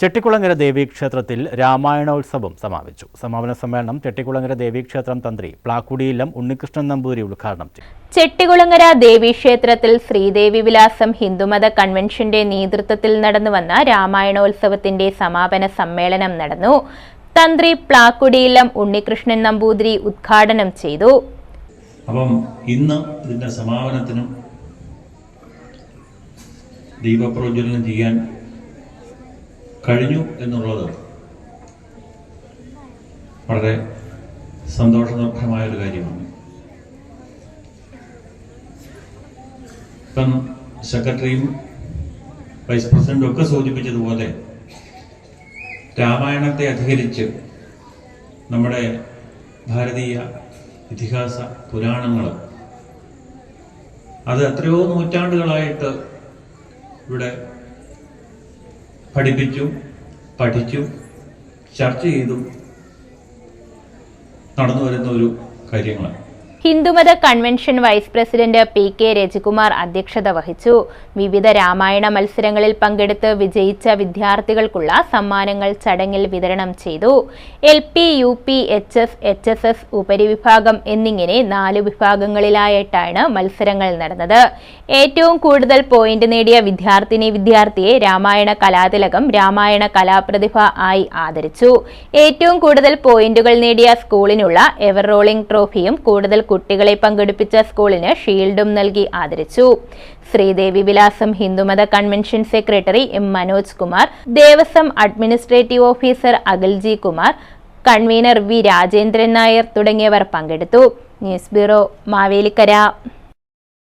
ചെട്ടിക്കുളങ്ങര ദേവീക്ഷേത്രത്തിൽ രാമായണോത്സവം സമാപിച്ചു. സമാപന സമ്മേളനം ചെട്ടിക്കുളങ്ങര ദേവീക്ഷേത്രം തന്ത്രി പ്ലാക്കുടിയിലം ഉണ്ണികൃഷ്ണൻ നമ്പൂരി ഉദ്ഘാടനം ചെയ്തു. ചെട്ടികുളങ്ങര ദേവീക്ഷേത്രത്തിൽ ശ്രീദേവി വിലാസം ഹിന്ദുമത കൺവെൻഷന്റെ നേതൃത്വത്തിൽ നടന്നു വന്ന രാമായണോത്സവത്തിന്റെ സമാപന സമ്മേളനം നടന്നു. തന്ത്രി പ്ലാക്കുടിയിലം ഉണ്ണികൃഷ്ണൻ നമ്പൂതിരി ഉദ്ഘാടനം ചെയ്തു. അപ്പം ഇന്ന് ഇതിന്റെ സമാപനത്തിനും ദീപപ്രോജ്വലനം ചെയ്യാൻ കഴിഞ്ഞു എന്നുള്ളത് വളരെ സന്തോഷദർഭമായ ഒരു കാര്യമാണ്. ഇപ്പം സെക്രട്ടറിയും വൈസ് പ്രസിഡന്റും ഒക്കെ സൂചിപ്പിച്ചതുപോലെ രാമായണത്തെ അധികരിച്ച് നമ്മുടെ ഭാരതീയ ഇതിഹാസ പുരാണങ്ങൾ അത് എത്രയോ നൂറ്റാണ്ടുകളായിട്ട് ഇവിടെ പഠിപ്പിച്ചു പഠിച്ചു ചർച്ച ചെയ്തു നടന്നു വരുന്ന ഒരു കാര്യങ്ങളാണ്. ഹിന്ദുമത convention vice president P K Rajikumar അധ്യക്ഷത വഹിച്ചു. വിവിധ രാമായണ മത്സരങ്ങളിൽ പങ്കെടുത്ത് വിജയിച്ച വിദ്യാർത്ഥികൾക്കുള്ള സമ്മാനങ്ങൾ ചടങ്ങിൽ വിതരണം ചെയ്തു. L P U P H S H S S ഉപരിവിഭാഗം എന്നിങ്ങനെ നാല് വിഭാഗങ്ങളിലായിട്ടാണ് മത്സരങ്ങൾ നടന്നത്. ഏറ്റവും കൂടുതൽ പോയിന്റ് നേടിയ വിദ്യാർത്ഥിനി വിദ്യാർത്ഥിയെ രാമായണ കലാതിലകം രാമായണ കലാപ്രതിഭ ആയി ആദരിച്ചു. ഏറ്റവും കൂടുതൽ പോയിന്റുകൾ നേടിയ സ്കൂളിനുള്ള എവർ റോളിംഗ് ട്രോഫിയും കൂടുതൽ കുട്ടികളെ പങ്കെടുപ്പിച്ച സ്കൂളിന് ഷീൽഡും നൽകി ആദരിച്ചു. ശ്രീദേവി വിലാസം ഹിന്ദുമത convention secretary M Manoj Kumar Devaswom administrative officer Akhilji Kumar convener V Rajendran Nair തുടങ്ങിയവർ പങ്കെടുത്തു. News bureau Mavelikkara.